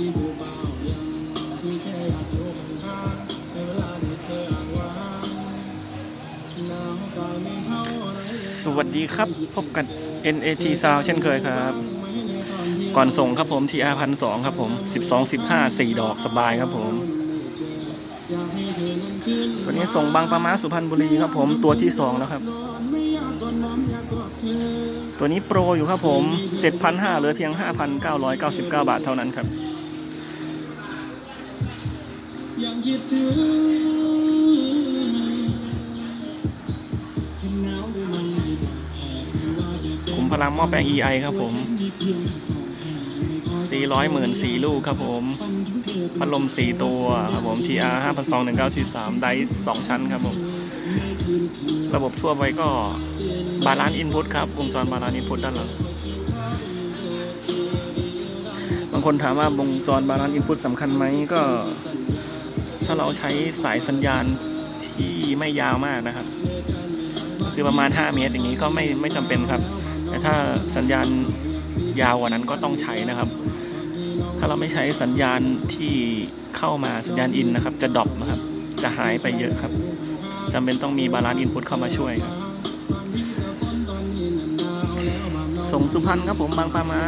สวัสดีครับพบกัน NAT Sound เช่นเคยครับ ก่อนส่งครับผม TR พันสองครับผม 12 15 4 ดอกสบายครับผม ตัวนี้ส่งบางประมาสุพรรณบุรีครับผมตัวที่สองแล้วครับตัวนี้โปรอยู่ครับผม 7,500เหลือเพียง 5,999 บาทเท่านั้นครับ ยังคิดถึงฉันหนาวหรือไม่ได้บอกแผนหรือว่าจะเป็นขุมพลังหม้อแปลง EI ครับผม 400หมื่น4ลูกครับผมพัดลม 4 ตัวครับผม TR 5,21943 ไดส์2ชั้นครับผม ระบบทั่วไปก็บาลานซ์อินพุตครับวงจรบาลานซ์อินพุตด้านหลังบางคนถามว่า วงจรบาลานซ์อินพุตสำคัญไหมก็ ถ้าเราใช้สายสัญญาณที่ไม่ยาวมากนะครับ คือประมาณ 5 เมตรอย่างนี้ก็ไม่ไม่จำเป็นครับ แต่ถ้าสัญญาณยาวกว่านั้นก็ต้องใช้นะครับ ถ้าเราไม่ใช้สัญญาณที่เข้ามาสัญญาณอินนะครับ จะดรอปนะครับ จะหายไปเยอะครับจำเป็นต้องมีบาลานซ์อินพุตเข้ามาช่วยครับส่งสุพรรณครับผมบางปามา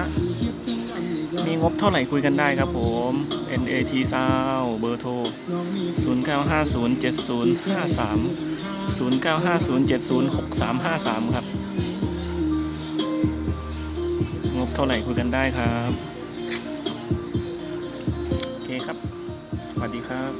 มีงบเท่าไหร่คุยกันได้ครับผม NAT ซาเบอร์โทร 09507053 0950706353 ครับ งบเท่าไหร่คุยกันได้ครับ โอเคครับ สวัสดีครับ